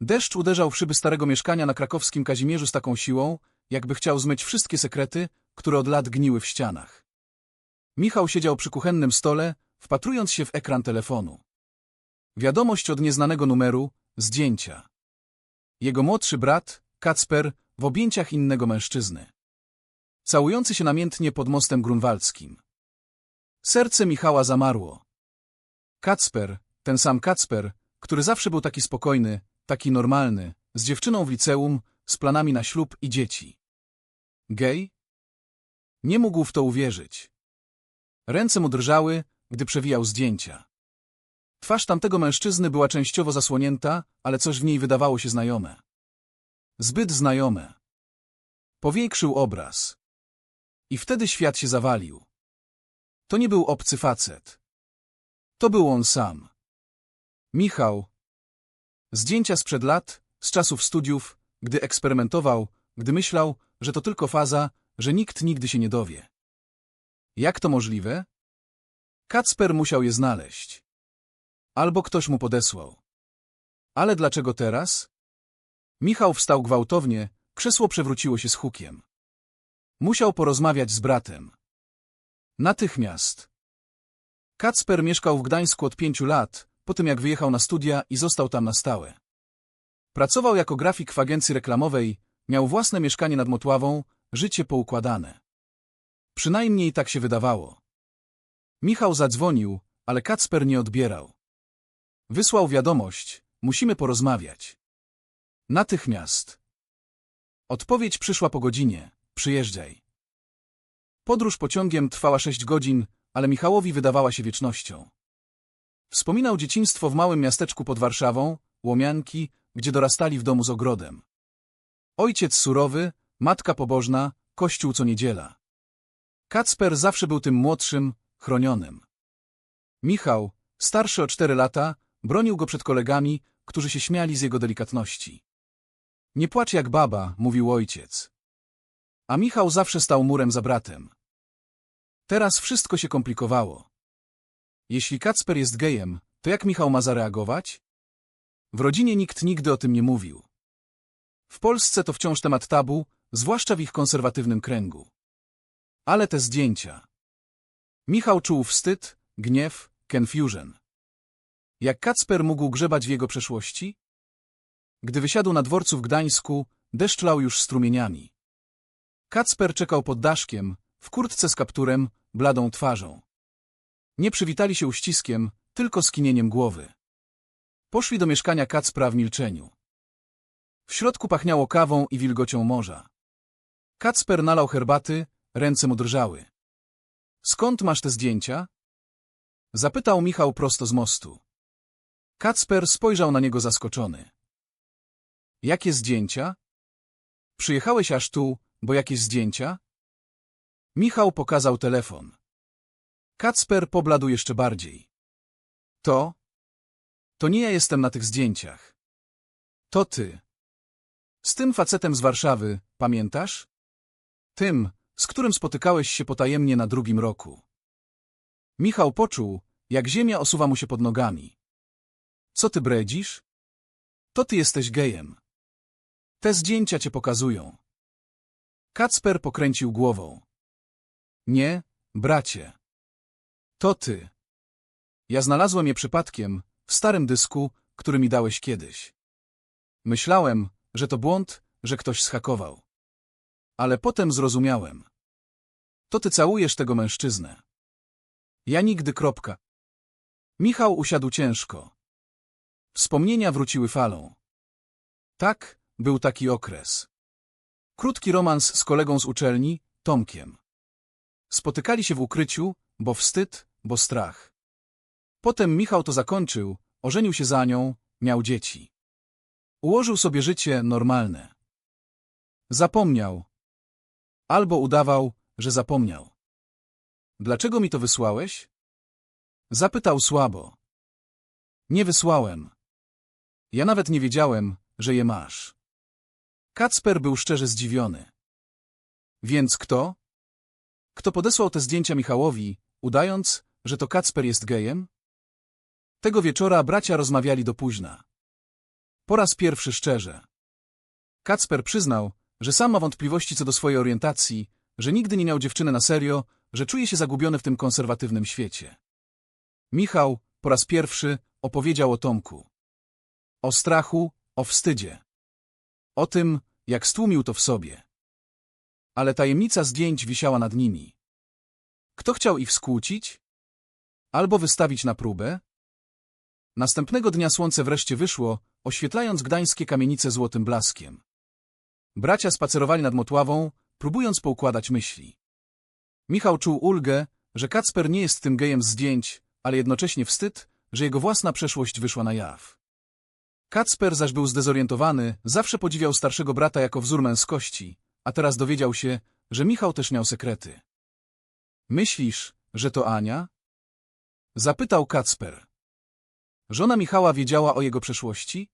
Deszcz uderzał w szyby starego mieszkania na krakowskim Kazimierzu z taką siłą, jakby chciał zmyć wszystkie sekrety, które od lat gniły w ścianach. Michał siedział przy kuchennym stole, wpatrując się w ekran telefonu. Wiadomość od nieznanego numeru, zdjęcia. Jego młodszy brat, Kacper, w objęciach innego mężczyzny. Całujący się namiętnie pod mostem grunwaldzkim. Serce Michała zamarło. Kacper, ten sam Kacper, który zawsze był taki spokojny, taki normalny, z dziewczyną w liceum, z planami na ślub i dzieci. Gej? Nie mógł w to uwierzyć. Ręce mu drżały, gdy przewijał zdjęcia. Twarz tamtego mężczyzny była częściowo zasłonięta, ale coś w niej wydawało się znajome. Zbyt znajome. Powiększył obraz. I wtedy świat się zawalił. To nie był obcy facet. To był on sam. Michał. Zdjęcia sprzed lat, z czasów studiów, gdy eksperymentował, gdy myślał, że to tylko faza, że nikt nigdy się nie dowie. Jak to możliwe? Kacper musiał je znaleźć. Albo ktoś mu podesłał. Ale dlaczego teraz? Michał wstał gwałtownie, krzesło przewróciło się z hukiem. Musiał porozmawiać z bratem. Natychmiast. Kacper mieszkał w Gdańsku od pięciu lat, po tym jak wyjechał na studia i został tam na stałe. Pracował jako grafik w agencji reklamowej, miał własne mieszkanie nad Motławą, życie poukładane. Przynajmniej tak się wydawało. Michał zadzwonił, ale Kacper nie odbierał. Wysłał wiadomość, musimy porozmawiać. Natychmiast. Odpowiedź przyszła po godzinie, przyjeżdżaj. Podróż pociągiem trwała sześć godzin, ale Michałowi wydawała się wiecznością. Wspominał dzieciństwo w małym miasteczku pod Warszawą, Łomianki, gdzie dorastali w domu z ogrodem. Ojciec surowy, matka pobożna, kościół co niedziela. Kacper zawsze był tym młodszym, chronionym. Michał, starszy o cztery lata, bronił go przed kolegami, którzy się śmiali z jego delikatności. Nie płacz jak baba, mówił ojciec. A Michał zawsze stał murem za bratem. Teraz wszystko się komplikowało. Jeśli Kacper jest gejem, to jak Michał ma zareagować? W rodzinie nikt nigdy o tym nie mówił. W Polsce to wciąż temat tabu, zwłaszcza w ich konserwatywnym kręgu. Ale te zdjęcia. Michał czuł wstyd, gniew, confusion. Jak Kacper mógł grzebać w jego przeszłości? Gdy wysiadł na dworcu w Gdańsku, deszcz lał już strumieniami. Kacper czekał pod daszkiem, w kurtce z kapturem, bladą twarzą. Nie przywitali się uściskiem, tylko skinieniem głowy. Poszli do mieszkania Kacpra w milczeniu. W środku pachniało kawą i wilgocią morza. Kacper nalał herbaty, ręce mu drżały. Skąd masz te zdjęcia? Zapytał Michał prosto z mostu. Kacper spojrzał na niego zaskoczony. Jakie zdjęcia? Przyjechałeś aż tu, bo jakieś zdjęcia? Michał pokazał telefon. Kacper pobladł jeszcze bardziej. To? To nie ja jestem na tych zdjęciach. To ty. Z tym facetem z Warszawy, pamiętasz? Tym, z którym spotykałeś się potajemnie na drugim roku. Michał poczuł, jak ziemia osuwa mu się pod nogami. Co ty bredzisz? To ty jesteś gejem. Te zdjęcia cię pokazują. Kacper pokręcił głową. Nie, bracie. To ty. Ja znalazłem je przypadkiem, w starym dysku, który mi dałeś kiedyś. Myślałem, że to błąd, że ktoś schakował. Ale potem zrozumiałem. To ty całujesz tego mężczyznę. Ja nigdy kropka. Michał usiadł ciężko. Wspomnienia wróciły falą. Tak, był taki okres. Krótki romans z kolegą z uczelni, Tomkiem. Spotykali się w ukryciu, bo wstyd, bo strach. Potem Michał to zakończył, ożenił się za nią, miał dzieci. Ułożył sobie życie normalne. Zapomniał. Albo udawał, że zapomniał. Dlaczego mi to wysłałeś? Zapytał słabo. Nie wysłałem. Ja nawet nie wiedziałem, że je masz. Kacper był szczerze zdziwiony. Więc kto? Kto podesłał te zdjęcia Michałowi, udając, że to Kacper jest gejem? Tego wieczora bracia rozmawiali do późna. Po raz pierwszy szczerze. Kacper przyznał, że sam ma wątpliwości co do swojej orientacji, że nigdy nie miał dziewczyny na serio, że czuje się zagubiony w tym konserwatywnym świecie. Michał po raz pierwszy opowiedział o Tomku. O strachu, o wstydzie. O tym, jak stłumił to w sobie. Ale tajemnica zdjęć wisiała nad nimi. Kto chciał ich skłócić? Albo wystawić na próbę? Następnego dnia słońce wreszcie wyszło, oświetlając gdańskie kamienice złotym blaskiem. Bracia spacerowali nad Motławą, próbując poukładać myśli. Michał czuł ulgę, że Kacper nie jest tym gejem zdjęć, ale jednocześnie wstyd, że jego własna przeszłość wyszła na jaw. Kacper zaś był zdezorientowany, zawsze podziwiał starszego brata jako wzór męskości, a teraz dowiedział się, że Michał też miał sekrety. Myślisz, że to Ania? Zapytał Kacper. Żona Michała wiedziała o jego przeszłości?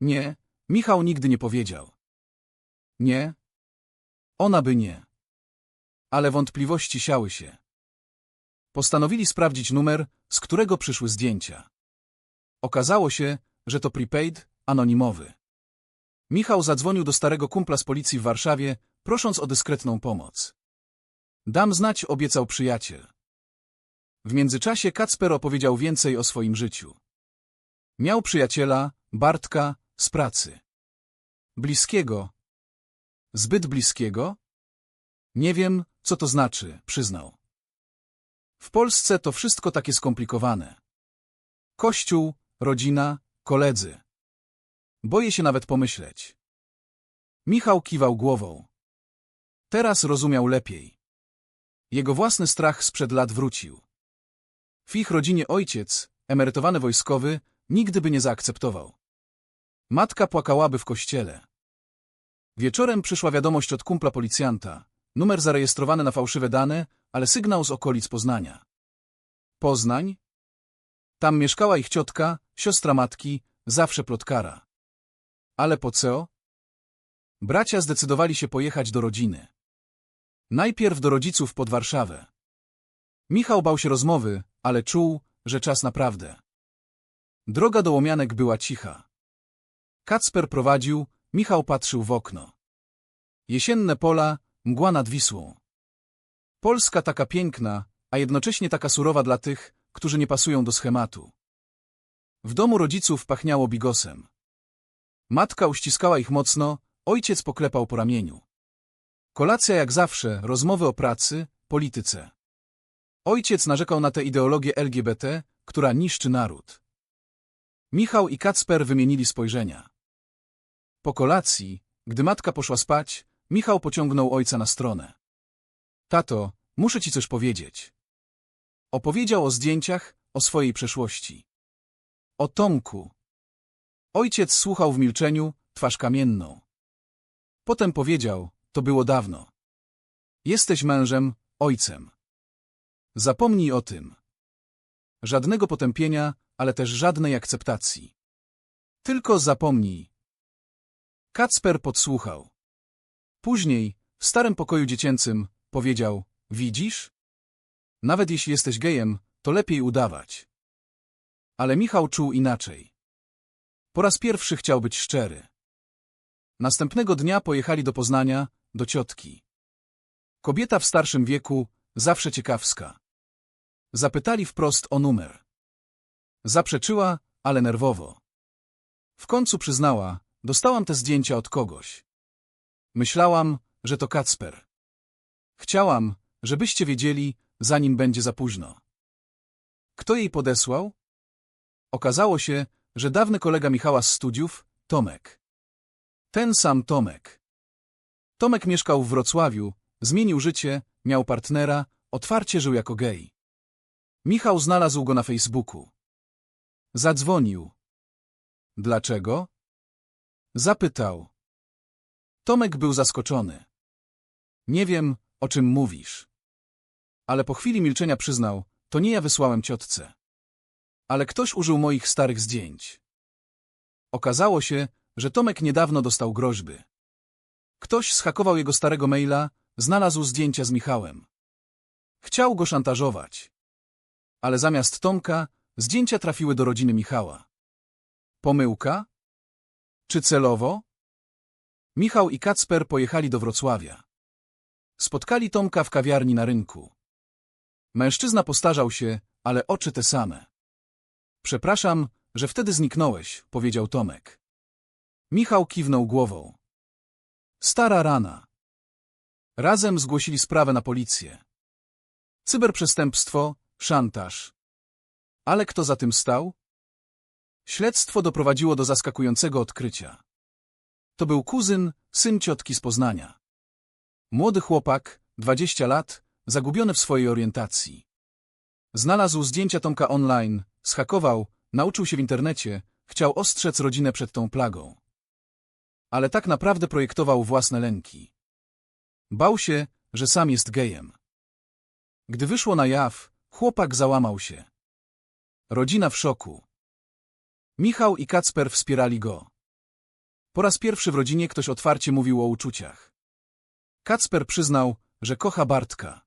Nie, Michał nigdy nie powiedział. Nie? Ona by nie. Ale wątpliwości siały się. Postanowili sprawdzić numer, z którego przyszły zdjęcia. Okazało się, że to prepaid, anonimowy. Michał zadzwonił do starego kumpla z policji w Warszawie, prosząc o dyskretną pomoc. Dam znać, obiecał przyjaciel. W międzyczasie Kacper opowiedział więcej o swoim życiu. Miał przyjaciela, Bartka, z pracy. Bliskiego. Zbyt bliskiego? Nie wiem, co to znaczy, przyznał. W Polsce to wszystko takie skomplikowane. Kościół, rodzina, koledzy. Boję się nawet pomyśleć. Michał kiwał głową. Teraz rozumiał lepiej. Jego własny strach sprzed lat wrócił. W ich rodzinie ojciec, emerytowany wojskowy, nigdy by nie zaakceptował. Matka płakałaby w kościele. Wieczorem przyszła wiadomość od kumpla policjanta. Numer zarejestrowany na fałszywe dane, ale sygnał z okolic Poznania. Poznań? Tam mieszkała ich ciotka, siostra matki, zawsze plotkara. Ale po co? Bracia zdecydowali się pojechać do rodziny. Najpierw do rodziców pod Warszawę. Michał bał się rozmowy, ale czuł, że czas naprawdę. Droga do Łomianek była cicha. Kacper prowadził, Michał patrzył w okno. Jesienne pola, mgła nad Wisłą. Polska taka piękna, a jednocześnie taka surowa dla tych, którzy nie pasują do schematu. W domu rodziców pachniało bigosem. Matka uściskała ich mocno, ojciec poklepał po ramieniu. Kolacja jak zawsze, rozmowy o pracy, polityce. Ojciec narzekał na tę ideologię LGBT, która niszczy naród. Michał i Kacper wymienili spojrzenia. Po kolacji, gdy matka poszła spać, Michał pociągnął ojca na stronę. Tato, muszę ci coś powiedzieć. Opowiedział o zdjęciach, o swojej przeszłości. O Tomku. Ojciec słuchał w milczeniu, twarz kamienną. Potem powiedział, to było dawno. Jesteś mężem, ojcem. Zapomnij o tym. Żadnego potępienia, ale też żadnej akceptacji. Tylko zapomnij. Kacper podsłuchał. Później, w starym pokoju dziecięcym, powiedział, widzisz? Nawet jeśli jesteś gejem, to lepiej udawać. Ale Michał czuł inaczej. Po raz pierwszy chciał być szczery. Następnego dnia pojechali do Poznania, do ciotki. Kobieta w starszym wieku, zawsze ciekawska. Zapytali wprost o numer. Zaprzeczyła, ale nerwowo. W końcu przyznała, dostałam te zdjęcia od kogoś. Myślałam, że to Kacper. Chciałam, żebyście wiedzieli, zanim będzie za późno. Kto jej podesłał? Okazało się, że dawny kolega Michała z studiów, Tomek. Ten sam Tomek. Tomek mieszkał w Wrocławiu, zmienił życie, miał partnera, otwarcie żył jako gej. Michał znalazł go na Facebooku. Zadzwonił. Dlaczego? Zapytał. Tomek był zaskoczony. Nie wiem, o czym mówisz. Ale po chwili milczenia przyznał, to nie ja wysłałem ciotce. Ale ktoś użył moich starych zdjęć. Okazało się, że Tomek niedawno dostał groźby. Ktoś schakował jego starego maila, znalazł zdjęcia z Michałem. Chciał go szantażować. Ale zamiast Tomka, zdjęcia trafiły do rodziny Michała. Pomyłka? Czy celowo? Michał i Kacper pojechali do Wrocławia. Spotkali Tomka w kawiarni na rynku. Mężczyzna postarzał się, ale oczy te same. Przepraszam, że wtedy zniknąłeś, powiedział Tomek. Michał kiwnął głową. Stara rana. Razem zgłosili sprawę na policję. Cyberprzestępstwo, szantaż. Ale kto za tym stał? Śledztwo doprowadziło do zaskakującego odkrycia. To był kuzyn, syn ciotki z Poznania. Młody chłopak, 20 lat, zagubiony w swojej orientacji. Znalazł zdjęcia Tomka online, schakował, nauczył się w internecie, chciał ostrzec rodzinę przed tą plagą. Ale tak naprawdę projektował własne lęki. Bał się, że sam jest gejem. Gdy wyszło na jaw, chłopak załamał się. Rodzina w szoku. Michał i Kacper wspierali go. Po raz pierwszy w rodzinie ktoś otwarcie mówił o uczuciach. Kacper przyznał, że kocha Bartka.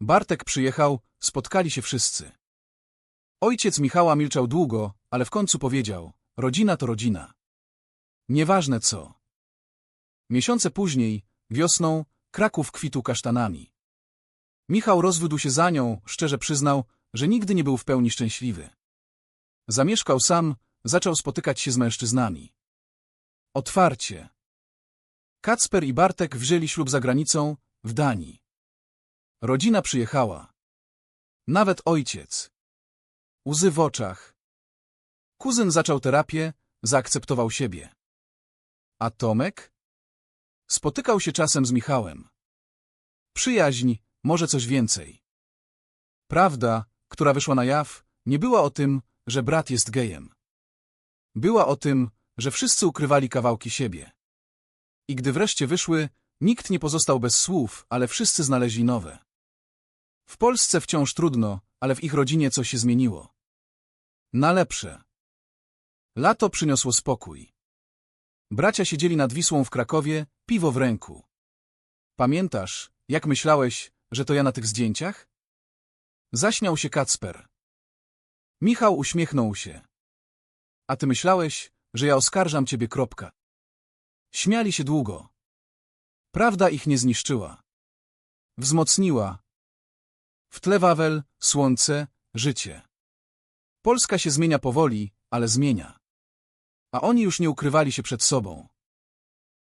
Bartek przyjechał, spotkali się wszyscy. Ojciec Michała milczał długo, ale w końcu powiedział, rodzina to rodzina. Nieważne co. Miesiące później, wiosną, Kraków kwitł kasztanami. Michał rozwiódł się za nią, szczerze przyznał, że nigdy nie był w pełni szczęśliwy. Zamieszkał sam, zaczął spotykać się z mężczyznami. Otwarcie. Kacper i Bartek wzięli ślub za granicą, w Danii. Rodzina przyjechała. Nawet ojciec. Łzy w oczach. Kuzyn zaczął terapię, zaakceptował siebie. A Tomek? Spotykał się czasem z Michałem. Przyjaźń, może coś więcej. Prawda, która wyszła na jaw, nie była o tym, że brat jest gejem. Była o tym, że wszyscy ukrywali kawałki siebie. I gdy wreszcie wyszły, nikt nie pozostał bez słów, ale wszyscy znaleźli nowe. W Polsce wciąż trudno, ale w ich rodzinie coś się zmieniło. Na lepsze. Lato przyniosło spokój. Bracia siedzieli nad Wisłą w Krakowie, piwo w ręku. Pamiętasz, jak myślałeś, że to ja na tych zdjęciach? Zaśmiał się Kacper. Michał uśmiechnął się. A ty myślałeś, że ja oskarżam ciebie kropka. Śmiali się długo. Prawda ich nie zniszczyła. Wzmocniła. W tle Wawel, słońce, życie. Polska się zmienia powoli, ale zmienia. A oni już nie ukrywali się przed sobą.